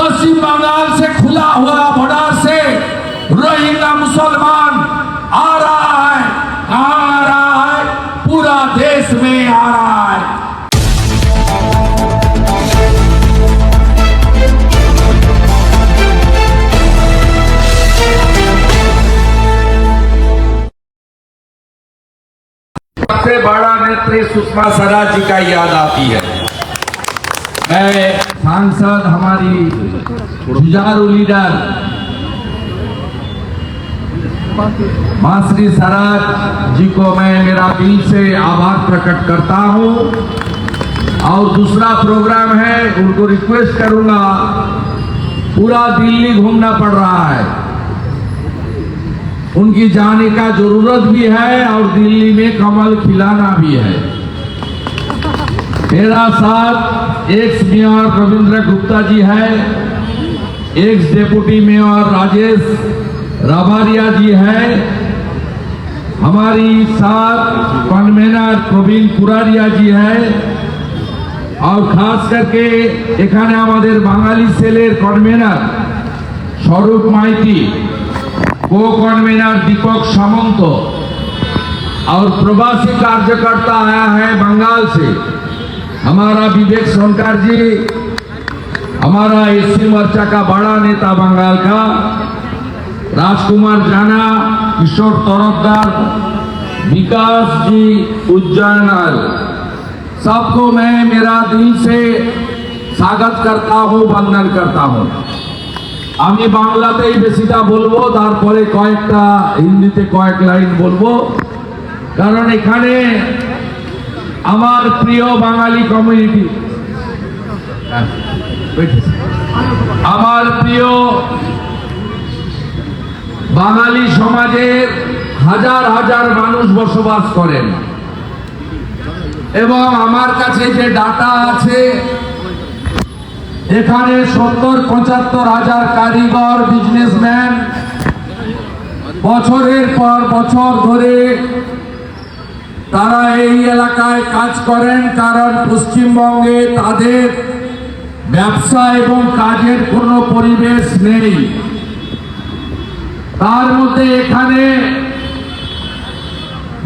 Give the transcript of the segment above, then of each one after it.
पश्चिम बंगाल से खुला हुआ बॉर्डर से रोहिंग्या मुसलमान आ रहा है। कहाँ आ रहा है? पूरा देश में आ रहा है। सबसे बड़ा नेत्री सुषमा स्वराज जी का याद आती है। मैं सांसद हमारी जुझारू लीडर मासरी स्वराज जी को मैं मेरा दिल से आभार प्रकट करता हूँ। और दूसरा प्रोग्राम है, उनको रिक्वेस्ट करूँगा, पूरा दिल्ली घूमना पड़ रहा है। उनकी जाने का ज़रूरत भी है और दिल्ली में कमल खिलाना भी है। मेरा साथ एक्स मेयर रविंद्र गुप्ता जी है ex deputy mayor Rajesh Rabharia ji है हमारी साथ कन्वेनर प्रवीण पुरारिया जी है और খাস करके এখানে আমাদের বাঙালি সেলের কনভেনার স্বরূপ মাইতি को कन्वेनर दीपक सामंत और प्रवासी कार्यकर्ता आया है बंगाल से हमारा विवेक सोनकर जी हमारा एससी मोर्चा का बड़ा नेता बंगाल का राजकुमार जाना किशोर तरफदार विकास जी उज्जैन सबको मैं मेरा दिल से स्वागत करता हूँ वंदन करता हूँ আমি বাংলাতেই বেশিটা বলবো তারপরে কয়েকটা হিন্দিতে কয়েক লাইন বলবো কারণ এখানে আমার প্রিয় বাঙালি কমিউনিটি আমার প্রিয় বাঙালি সমাজের হাজার হাজার মানুষ বসবাস করেন। এবং আমার কাছে যে ডাটা আছে, এখানে সত্তর, পঁচাত্তর হাজার কারিগর বিজনেসম্যান বছরের পর বছর ধরে তারা এই এলাকায় কাজ করেন কারণ পশ্চিমবঙ্গে তাদের ব্যবসা এবং কাজের কোনো পরিবেশ নেই। তার মধ্যে এখানে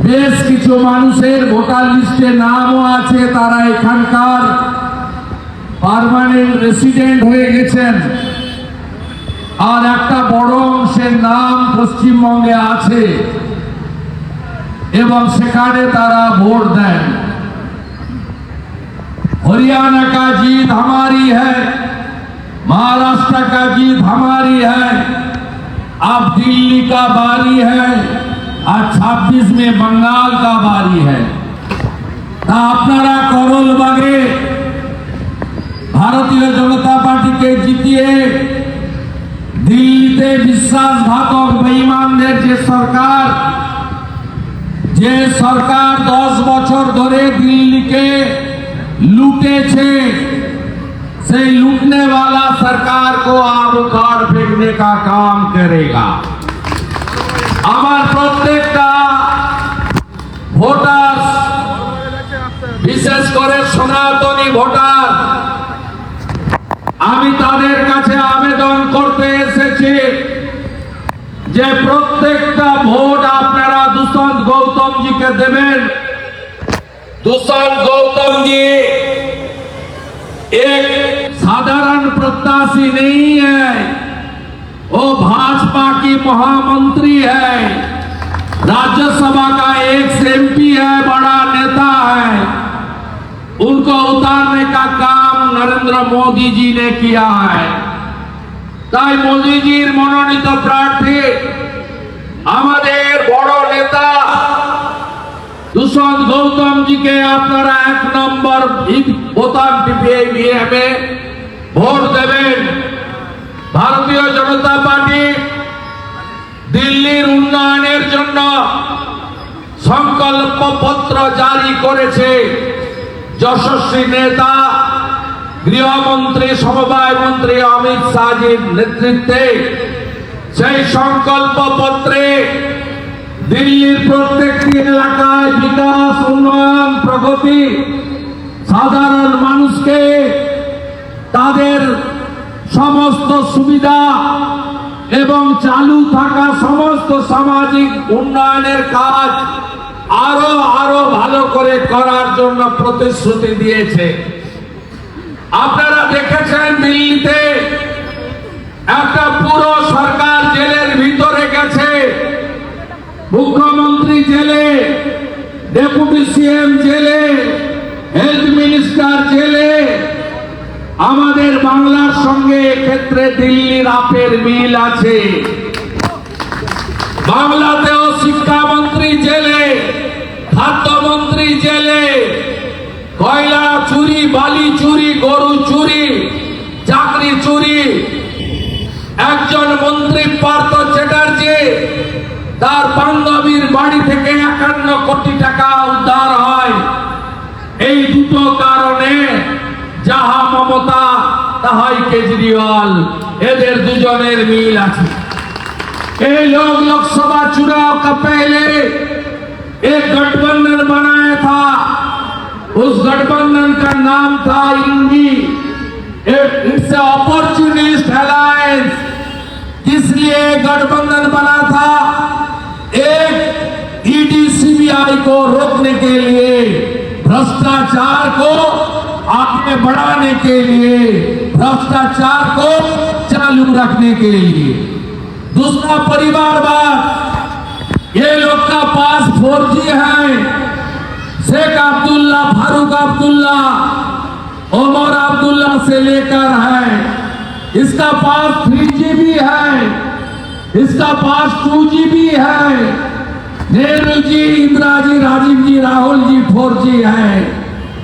বেশ কিছু মানুষের ভোটার লিস্টে নামও আছে, তারা এখানকার পারমানেন্ট রেসিডেন্ট হয়ে গেছেন। আর একটা বড় অংশের নাম পশ্চিমবঙ্গে আছে। এবং সেখানে তারা ভোট দেন हरियाणा का जीत हमारी है महाराष्ट्र का जीत हमारी है अब दिल्ली का बारी है और 26 में बंगाल का बारी है তা আপনারা করল বাগে ভারতীয় জনতা পার্টিকে জিতিয়ে দিল্লিতে বিশ্বাসঘাতক বেঈমানদের যে সরকার যে সরকার দশ বছর ধরে দিল্লিকে লুটেছে, সেই লুটনে বালা সরকার কো आप ফেকনে फेंकने का काम আমার প্রত্যেকটা ভোটার, বিশেষ করে সনাতনী ভোটার, আমি তাদের কাছে আবেদন করতে এসেছি যে প্রত্যেকটা ভোট আপনার গৌতম জিকে দেবেন दुष्यंत गौतम जी एक साधारण प्रत्याशी नहीं है वो भाजपा की महामंत्री है राज्यसभा का एक एमपी है बड़ा नेता है उनको उतारने का काम नरेंद्र मोदी जी ने किया है তাই মোদিজির মনোনীত প্রার্থী আমাদের বড় নেতা দুষ্যন্ত গৌতম জিকে আপনারা এক নম্বর বোতাম টিপিয়ে বিএমে ভোট দেবেন। ভারতীয় জনতা পার্টি দিল্লির উন্নয়নের জন্য সংকল্প পত্র জারি করেছে যশস্বী নেতা, গৃহমন্ত্রী, সমবায় মন্ত্রী অমিত শাহজির নেতৃত্বে। সেই সংকল্প পত্রে দিল্লির প্রত্যেকটি এলাকায় বিকাশ, উন্নয়ন, প্রগতি, সাধারণ মানুষকে তাদের সমস্ত সুবিধা এবং চালু থাকা সমস্ত সামাজিক উন্নয়নের কাজ আরও আরও ভালো করে করার জন্য প্রতিশ্রুতি দিয়েছে। আপনারা দেখেছেন দিল্লিতে একটা পুরো সরকার জেলের ভিতরে গেছে মুখ্যমন্ত্রী জেলে, ডেপুটি সিএম জেলে, হেলথ মিনিস্টার জেলে, আমাদের বাংলার সঙ্গে ক্ষেত্রে দিল্লির আপের মিল আছে। বাংলাতেও শিক্ষামন্ত্রী জেলে, খাদ্যমন্ত্রী জেলে, কয়লা চুরি, বালি চুরি, গরু চুরি, চাকরি চুরি। একজন মন্ত্রী পার্থ চ্যাটার্জি তার বান্ধবীর বাড়ি থেকে একান্ন কোটি টাকা উদ্ধার হয় এই দুটো কারণে যাহা মমতা তাহাই কেজরিওয়াল এদের দুজনের মিল আছে ये लोग लोकसभा चुनाव का पहले एक गठबंधन बनाया था उस गठबंधन का नाम था इंगी इट्स अपॉर्चुनिस्ट अलायंस इसलिए गठबंधन बना था एक ईडी सीबीआई को रोकने के लिए, भ्रष्टाचार को आगे बढ़ाने के लिए, भ्रष्टाचार को चालू रखने के लिए। दूसरा परिवारवाद, ये लोग का पास फोर जी है। शेख अब्दुल्ला, फारूक अब्दुल्ला उमर अब्दुल्ला से लेकर है। इसका पास थ्री जी भी है। इसका पास टू जी भी है। नेहरू जी, इंदिरा जी, राजीव जी, राहुल जी, फोर जी है।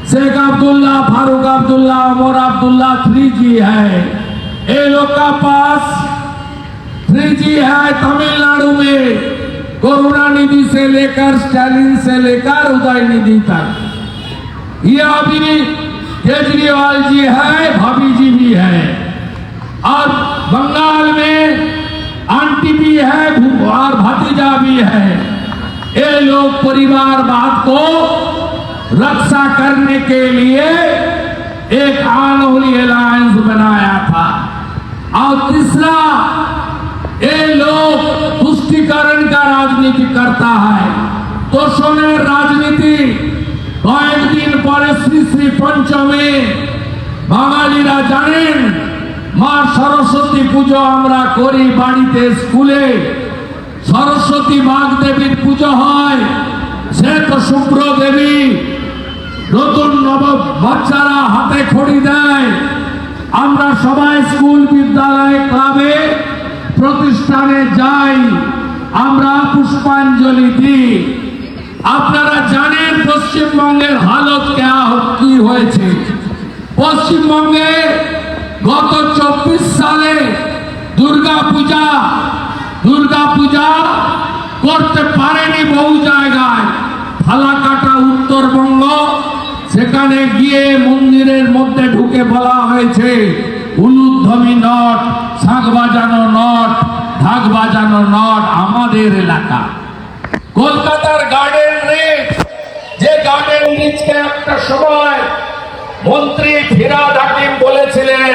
शेख अब्दुल्ला, फारूक अब्दुल्ला, उमर अब्दुल्ला थ्री जी है। ये लोग का पास थ्री जी है तमिलनाडु में। करुणा निधि से लेकर, स्टालिन से लेकर उदय निधि तक। ये अभी केजरीवाल जी है, भाभी जी भी है। और बंगाल में आंटी भी है और भतीजा भी है ये लोग परिवारवाद को रक्षा करने के लिए एक अनहोली अलायंस बनाया था और तीसरा ये लोग तुष्टिकरण का राजनीति करता है তোষণের রাজনীতি কয়েকদিন পরে শ্রী শ্রী পঞ্চমী বাঙালিরা জানেন মা সরস্বতী পুজো আমরা করি বাড়িতে, স্কুলে। সরস্বতী বাগ দেবীর পুজো হয় সে তো শুভ্র দেবী। নতুন নব বাচ্চারা হাতে খড়ি দেয়। আমরা সবাই স্কুল, বিদ্যালয়, ক্লাবে প্রতিষ্ঠানে যাই। আমরা পুষ্পাঞ্জলি দিই। আপনারা জানেন পশ্চিমবঙ্গের হালত কেয়া- কি হয়েছে? পশ্চিমবঙ্গে গত চব্বিশ সালে দুর্গা পূজা দুর্গা পূজা করতে পারেনি বহু জায়গায়। ফালাকাটা উত্তরবঙ্গ, সেখানে গিয়ে মন্দিরের মধ্যে ঢুকে বলা হয়েছে, উলুধ্বনি নট শাঁখ বাজানো নট, ঢাক বাজানো নট আমাদের এলাকা। কলকাতার গার্ডেন রিচ যে গার্ডেন রিচকে একটা সময় মন্ত্রী ফিরাদ হাকিম বলেছিলেন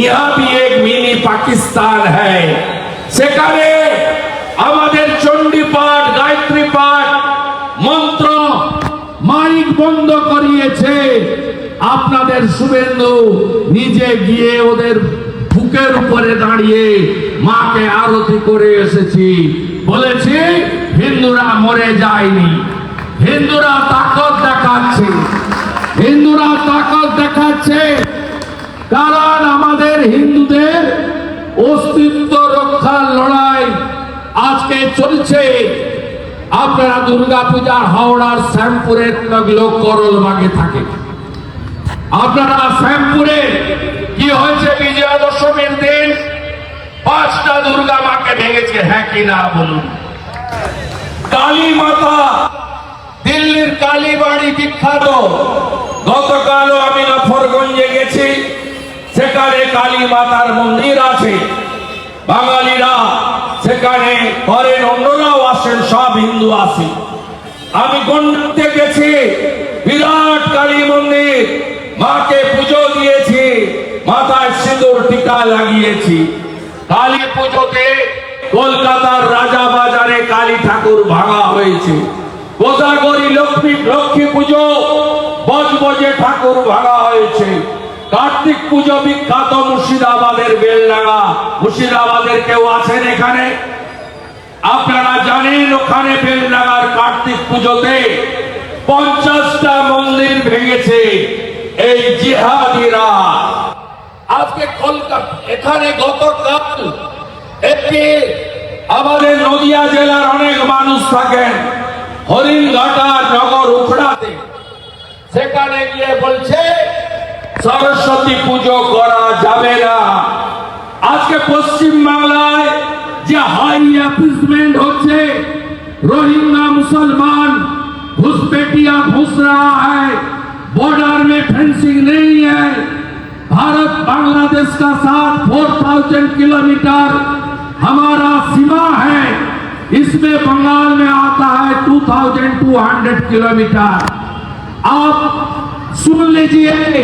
ইহা ভি এক মিনি পাকিস্তান হ্যায়। সেখানে আমাদের চণ্ডী পাঠ গায়ত্রী পাঠ মন্ত্র মাইক বন্ধ করিয়েছে। আপনাদের শুভেন্দু নিজে গিয়ে ওদের বুকের উপরে দাঁড়িয়ে মাকে আরতি করে এসেছি। বলেছি, হিন্দুরা মরে যায়নি। হিন্দুরা তাকত দেখাচ্ছে। হিন্দুরা তাকত দেখাচ্ছে। কারণ আমাদের হিন্দুদের অস্তিত্ব রক্ষার লড়াই আজকে চলছে। আপনারা দুর্গা পূজার হাওড়ার শ্যামপুরের লোক করল বাগে থাকে। আপনারা শ্যামপুরে কি হয়েছে বিজয়া দশমীর দিন? পাঁচটা দুর্গা মাকে ভেঙেছে হ্যাঁ কি না বলুন। কালী মাতা দিল্লির কালীবাড়ি বিখ্যাত গতকালও আমি নফরগঞ্জে গেছি সেখানে কালী মাতার মন্দির আছে। বাঙালিরা সেখানে করেন অন্যরাও আসেন, সব হিন্দু আসে আমি গন্ডাতে গেছি, বিরাট কালী মন্দির, মাকে পুজো দিয়েছি, মাথায় সিঁদুর, টিকা লাগিয়েছি। কালী পুজোতে কলকাতার রাজা বাজারে কালী ঠাকুর ভাঙা হয়েছে। কোথাগরি লক্ষ্মী লক্ষ্মী পুজো, বজবজে ঠাকুর ভাঙা হয়েছে। কার্তিক পুজো বিখ্যাত মুর্শিদাবাদের বেলডাঙ্গা। মুর্শিদাবাদের কেউ আছেন এখানে? আপনারা জানেন ওখানে বেলডাঙ্গার কার্তিক পুজোতে পঞ্চাশটা মন্দির ভেঙেছে। এই জিহাদিরা। আজকে কলকাতা এখানে গতকাল একটি আমাদের নদিয়া জেলার অনেক মানুষ থাকেন। হরিণঘাটা নগর উখড়াতে। সেখানে গিয়ে বলছে সরস্বতী পুজো করা যাবে না আজকে পশ্চিম বাংলায় যে হাই অ্যাপিসমেন্ট হচ্ছে रोहिंगा मुसलमान घुसपैठिया घुस रहा है बॉर्डर में फेंसिंग नहीं है भारत बांग्लादेश का साथ 4000 किलोमीटर हमारा सीमा है इसमें बंगाल में आता है 2200 किलोमीटर आप सुन लीजिए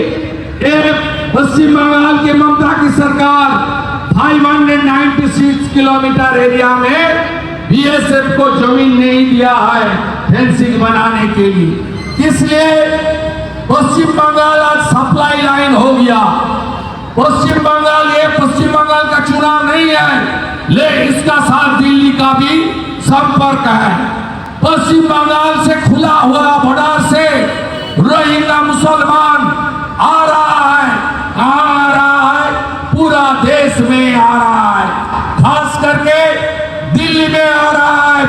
एक पश्चिम बंगाल की ममता की सरकार 596 किलोमीटर एरिया में बीएसएफ को ज़मीन नहीं दिया है फेंसिंग बनाने के लिए। इसलिए पश्चिम बंगाल आज सप्लाई लाइन हो गया। पश्चिम बंगाल ये पश्चिम बंगाल का चुनाव नहीं है लेकिन इसका साथ दिल्ली का भी संपर्क है। पश्चिम बंगाल से खुला हुआ बॉर्डर से रोहिंगा मुसलमान आ रहा है कहाँ आ रहा है पूरा देश में आ रहा है खास करके दिल्ली में आ रहा है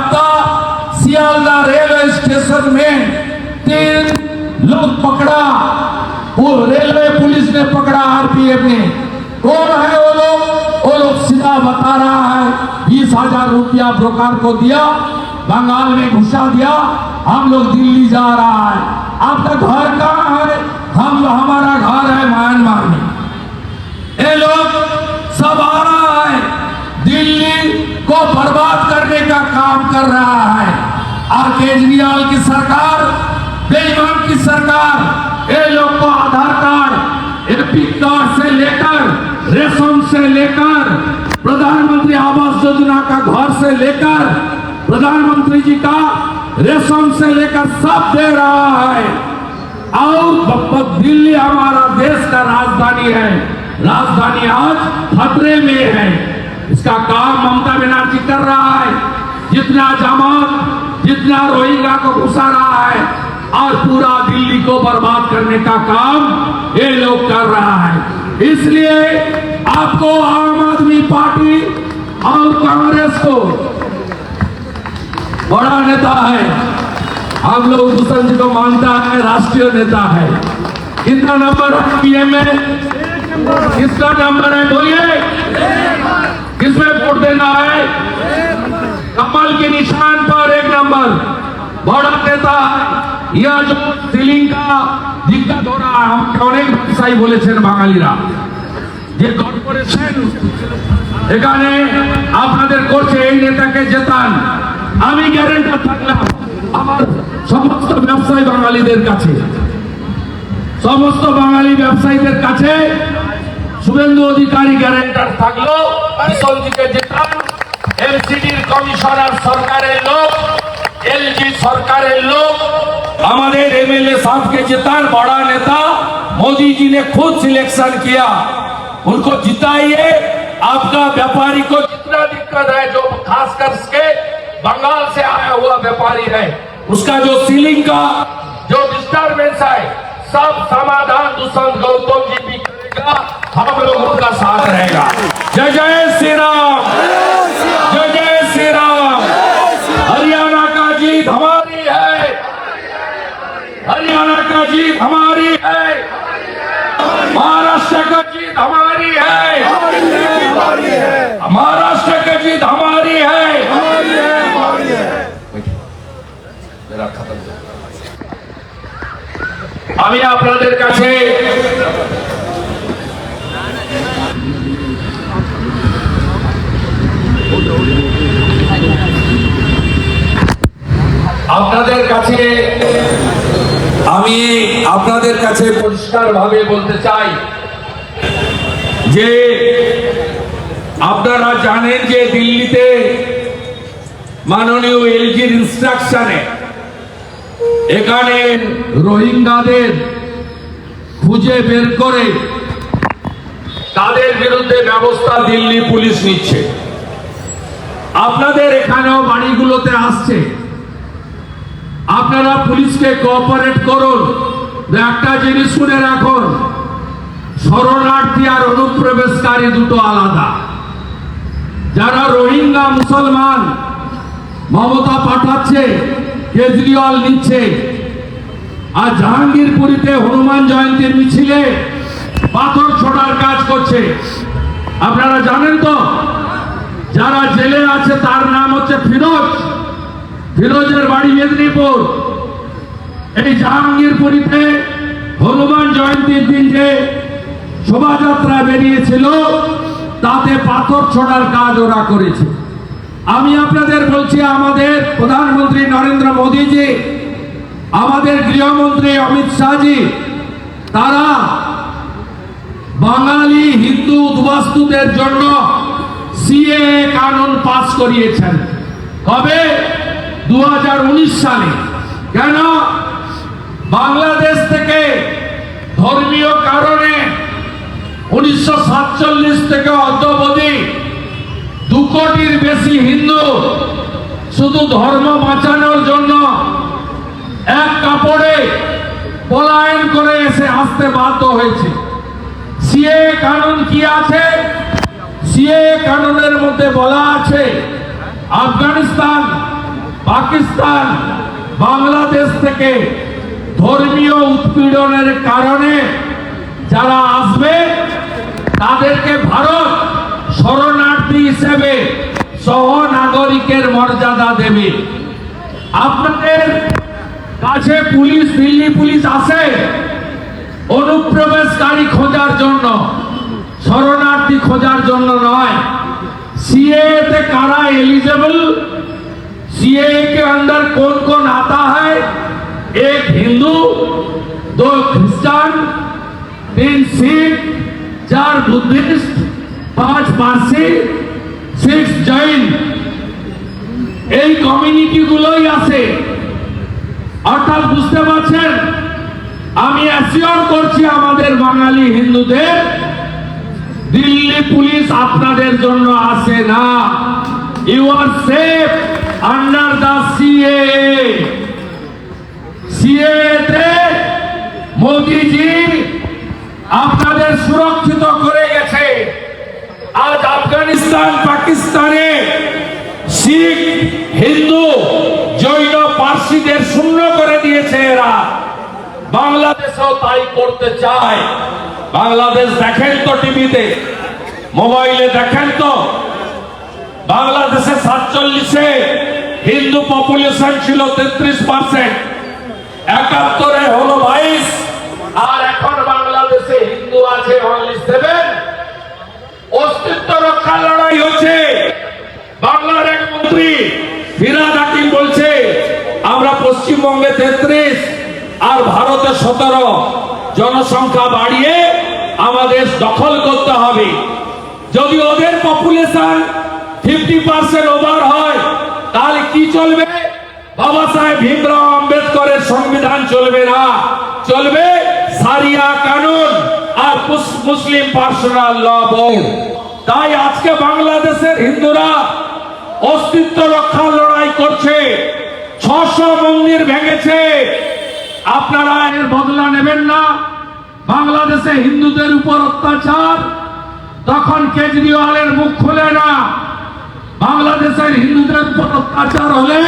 हफ़्ता सियालदा रेलवे स्टेशन में तीन लोग पकड़ा। वो रेलवे पुलिस ने पकड़ा आरपीएफ ने। कौन है वो लोग? वो लोग सीधा बता रहा है, बीस हज़ार रुपया ब्रोकर को दिया, बंगाल में घुसा दिया, हम लोग दिल्ली जा रहा है। आपका घर कहाँ है हम हमारा घर है म्यांमार में। ये लोग सब आ रहा है, दिल्ली को बर्बाद करने का काम कर रहा है। और केजरीवाल की सरकार, बेईमान की सरकार, ये लोग को आधार कार्ड एपिक कार्ड से लेकर रेशम से लेकर, प्रधानमंत्री आवास योजना का घर से लेकर, प्रधानमंत्री जी का रेशम से लेकर सब दे रहा है। और दिल्ली हमारा देश का राजधानी है। राजधानी आज खतरे में है। इसका काम ममता बनर्जी कर रहा है। जितना जमात, जितना रोहिंगा को घुसा रहा है और पूरा दिल्ली को बर्बाद करने का काम ये लोग कर रहा है। इसलिए आपको आम आदमी पार्टी और कांग्रेस को बड़ा नेता है। हम लोग भूषण जी को मानता है, राष्ट्रीय नेता है। कितना नंबर पीएम में? किसका नंबर है? बोलिए। किसमें वोट देना है कमल के निशान पर एक नंबर बड़ा नेता है यह जो सीलिंग का दिक्कत हो रहा है हम অনেক ব্যবসায়ী বলেছেন বাঙালিরা যে কর্পোরেশন এখানে আপনাদের করছে এই নেতাকে জেতান আমি গ্যারেন্টার থাকলাম আমার সমস্ত ব্যবসায়ী বাঙালিদের কাছে সমস্ত বাঙালি ব্যবসায়ীদের কাছে শুভেন্দু অধিকারী গ্যারেন্টার থাকলো কিশোরজিকে জেতান এলসিডির কমিশনার সরকারের লোক एलजी सरकारेर लोग हमारे एमएलए साहब के जितान बड़ा नेता मोदी जी ने खुद सिलेक्शन किया उनको जिताइए आपका व्यापारी को जितना दिक्कत है जो खासकर के बंगाल से आया हुआ व्यापारी है उसका जो सीलिंग का जो डिस्टर्बेंस है सब समाधान दुष्यंत गौतम जी भी करेगा हम लोग उनका साथ रहेगा जय जय श्री राम जय जय श्री राम हरियाणा का जीत हमारी है हरियाणा का जीत हमारी है महाराष्ट्र का जीत हमारी है महाराष्ट्र का जीत हमारी है मेरा खत्म আমি আপনাদের কাছে আপনাদের কাছে আমি আপনাদের কাছে পরিষ্কার ভাবে বলতে চাই যে আপনারা জানেন যে দিল্লিতে মাননীয় এলজির ইনস্ট্রাকশনে এখানে রোহিঙ্গাদের খুঁজে বের করে তাদের বিরুদ্ধে ব্যবস্থা দিল্লি পুলিশ নিচ্ছে। আপনাদের এখানেও বাড়িগুলোতে আসছে। আপনারা পুলিশকে কোঅপারেট করুন। একটা জিনিস শুনে রাখুন, শরণার্থী আর অনুপ্রবেশকারী দুটো আলাদা। যারা রোহিঙ্গা, মুসলমান, মমতা পাঠাচ্ছে, কেজরিওয়াল নিচ্ছে, আর জাহাঙ্গীরপুরীতে হনুমান জয়ন্তীর মিছিলে পাথর ছোটার কাজ করছে। আপনারা জানেন তো? যারা জেলে আছে, তার নাম হচ্ছে ফিরোজ। ফিরোজের বাড়ি মেদিনীপুর। এই জাহাঙ্গীরপুরীতে হনুমান জয়ন্তীর দিন যে শোভাযাত্রা বেরিয়েছিল, তাতে পাথর ছোড়ার কাজ ওরা করেছে। আমি আপনাদের বলছি, আমাদের প্রধানমন্ত্রী নরেন্দ্র মোদীজি, আমাদের গৃহমন্ত্রী অমিত শাহজি, তারা বাঙালি হিন্দু উদ্বাস্তুদের জন্য সিএ কানুন পাস করিয়েছেন। কবে? দু হাজার উনিশ সালে। কেন? বাংলাদেশ থেকে ধর্মীয় কারণে উনিশশো সাতচল্লিশ থেকে অদ্যবধি দু কোটির বেশি হিন্দু শুধু ধর্ম বাঁচানোর জন্য এক কাপড়ে পলায়ন করে এসে আসতে বাধ্য হয়েছে। সিএ কানুন কি আছে? সিএ কানুনের মধ্যে বলা আছে, আফগানিস্তান পাকিস্তান বাংলাদেশ থেকে ধর্মীয় উৎপীড়নের কারণে যারা আসবে, তাদেরকে ভারত শরণার্থী হিসেবে সহনাগরিকের মর্যাদা দেবে। আপনাদের কাছে পুলিশ, দিল্লি পুলিশ আসে অনুপ্রবেশকারী খোঁজার জন্য, শরণার্থী খোঁজার জন্য নয়। সিএতে কারা এলিজেবল सीए के अंदर कौन कौन आता है एक हिंदू दो क्रिश्चियन तीन सिख चार बुद्धिस्ट पांच पारसी सिक्स जैन এই কমিউনিটি গুলোই আছে অর্থাৎ বুঝতে পারছেন আমি অ্যাসিওর করছি আমাদের বাঙালি হিন্দুদের দিল্লি পুলিশ আপনাদের জন্য আসে না you are safe under the CA. সিএতে Modiji আপনাদের সুরক্ষিত করে গেছে। আজ আফগানিস্তান, পাকিস্তানে শিখ, হিন্দু, জৈন, পার্সিদের শূন্য করে দিয়েছে এরা। বাংলাদেশেও তাই করতে চায়। বাংলাদেশ দেখেন তো টিভিতে, মোবাইলে দেখেন তো। বাংলাদেশে সাতচল্লিশে, হিন্দু পপুলেশন ছিল তেত্রিশ পার্সেন্ট একাত্তরে হলো বাইশ, আর এখন বাংলাদেশে হিন্দু আছে অনলি সেভেন অস্তিত্ব রক্ষার লড়াই হচ্ছে। বাংলার এক মন্ত্রী ফিরাদ হাকিম বলছে, আমরা পশ্চিমবঙ্গে তেত্রিশ, আর ভারতে সতেরো। জনসংখ্যা বাড়িয়ে আমাদের দখল করতে হবে। যদি ওদের পপুলেশন ফিফটি পার্সেন্ট ওভার হয়। তাহলে কি চলবে? বাবা সাহেব আম্বেদকরের সংবিধান চলবে না। চলবে সারিয়া কানুন আর মুসলিম পার্সোনাল ল তাই আজকে বাংলাদেশের হিন্দুরা অস্তিত্ব রক্ষার লড়াই করছে। ছশো মন্দির ভেঙেছে। আপনারা এর বদলা নেবেন না। বাংলাদেশে হিন্দুদের উপর অত্যাচার। তখন কেজরিওয়ালের মুখ খুলে না। বাংলাদেশের হিন্দুদের উপর অত্যাচার হলে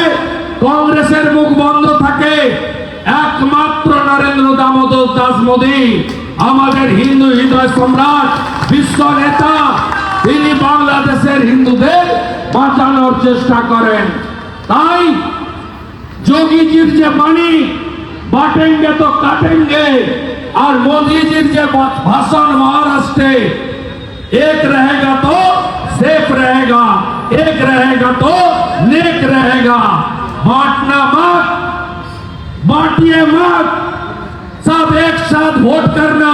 কংগ্রেসের মুখ বন্ধ থাকে। একমাত্র নরেন্দ্র দামোদর দাস মোদী, আমাদের হিন্দু হৃদয় সম্রাট, বিশ্ব নেতা, তিনি বাংলাদেশের হিন্দুদের বাঁচানোর চেষ্টা করেন। তাই যোগীজির যে বাণী, বাটেঙ্গে তো কাটেঙ্গে, আর মোদীজির যে ভাষণ মহারাষ্ট্রে, এক रहेगा তো সেফ রেগা एक रहेगा तो नेक रहेगा। बांटना मत, बांटिए मत। सब एक साथ वोट करना।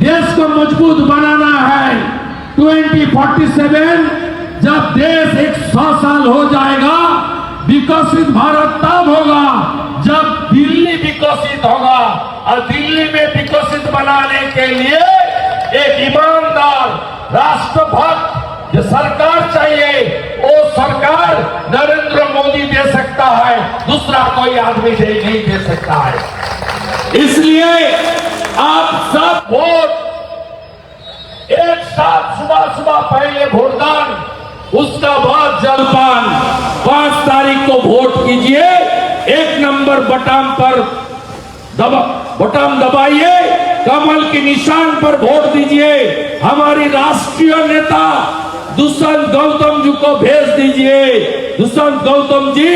देश को मज़बूत बनाना है। 2047 जब देश एक सौ साल हो जाएगा, विकसित भारत तब होगा। जब दिल्ली विकसित होगा, और दिल्ली में विकसित बनाने के लिए एक ईमानदार राष्ट्रभक्त जो सरकार चाहिए वो सरकार नरेंद्र मोदी दे सकता है दूसरा कोई आदमी दे नहीं दे सकता है। इसलिए आप सब वोट। एक साथ सुबह सुबह पहले वोटदान उसका बाद जलपान। पाँच तारीख को वोट कीजिए एक नंबर बटन पर दबा बटन दबाइए कमल के निशान पर वोट दीजिए। हमारी राष्ट्रीय नेता दुष्यंत गौतम जी को भेज दीजिए। दुष्यंत गौतम जी,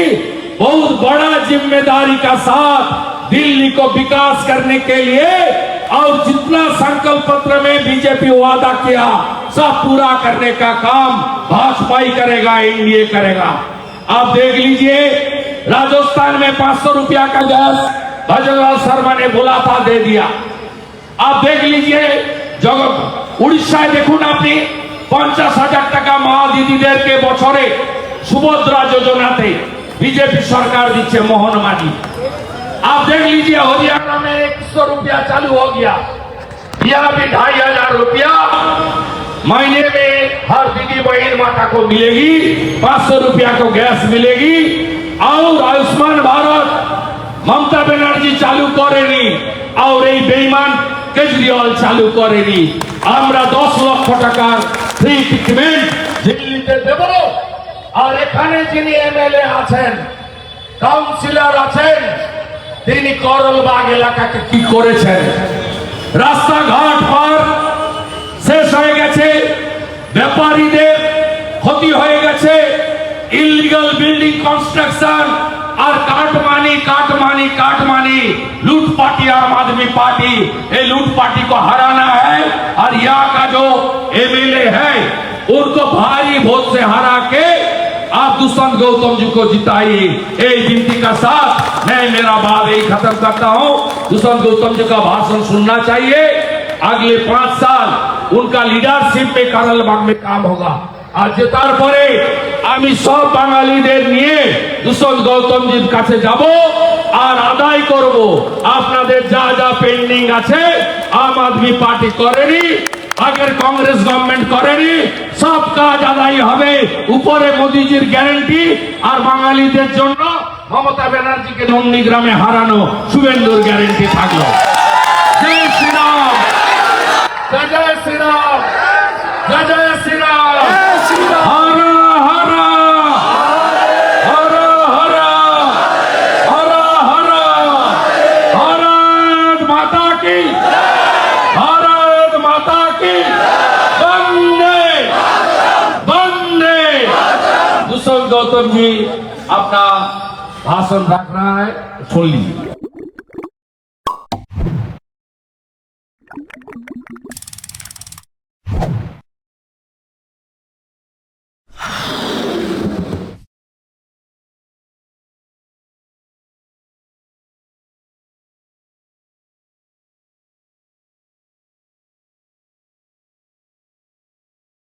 बहुत बड़ा ज़िम्मेदारी का साथ दिल्ली को विकास करने के लिए और जितना संकल्प पत्र में बीजेपी वादा किया, सब पूरा करने का काम भाजपा ही करेगा, एनडीए करेगा। आप देख लीजिए, राजस्थान में पाँच सौ रुपया का गैस भजनलाल शर्मा ने बुलाफा दे दिया। आप देख लीजिए, जगह उड़ीसा देखो ना अपनी পঞ্চাশ হাজার টাকা মা দিদিদেরকে বছরে সুভদ্রা যোজনাতে বিজেপি সরকার দিচ্ছে মোহন মাঝি आप देख लीजिए हरियाणा में एक सौ रुपया चालू हो गया यहाँ भी ढाई हजार रुपया महीने में हर दीदी बहन माता को मिलेगी पांच सौ रुपया को गैस मिलेगी और आयुष्मान भारत মমতা ব্যানার্জি চালু করেনি আর এই বেইমান কেজরিওয়াল চালু করেনি আমরা দশ লক্ষ টাকার ফ্রি ট্রিটমেন্ট দিল্লিতে দেব আর এখানে যিনি এমএলএ আছেন কাউন্সিলর আছেন তিনি করলবাগ এলাকাকে কি করেছেন রাস্তাঘাট পার শেষ হয়ে গেছে ব্যাপারীদের ক্ষতি হয়ে গেছে ইলিগাল বিল্ডিং কনস্ট্রাকশন और काटमानी काटमानी काटमानी लूट पार्टी आम आदमी पार्टी ये लूट पार्टी को हराना है और यहाँ का जो एमएलए है उनको भारी वोट से हरा के आप दुष्यंत गौतम जी को जिताइए ये गिनती का साथ मैं मेरा बात यही खत्म करता हूँ दुष्यंत गौतम जी का भाषण सुनना चाहिए अगले पांच साल उनका लीडरशिप में करलबाग में काम होगा আর জেতার পরে আমি সব বাঙালিদের নিয়ে দুষ্যন্ত গৌতমজির কাছে যাব আর আদায় করব আপনাদের যা যা পেন্ডিং আছে আম আদমি পার্টি করেনি আগের কংগ্রেস গভর্নমেন্ট করেনি সব কাজ আদায় হবে উপরে মোদিজির গ্যারান্টি আর বাঙালিদের জন্য মমতা ব্যানার্জিকে নন্দীগ্রামে হারানো শুভেন্দুর গ্যারেন্টি থাকল জয় শ্রীরাম জয় শ্রীরাম जी अपना भाषण रख रहा है सुन लीजिए।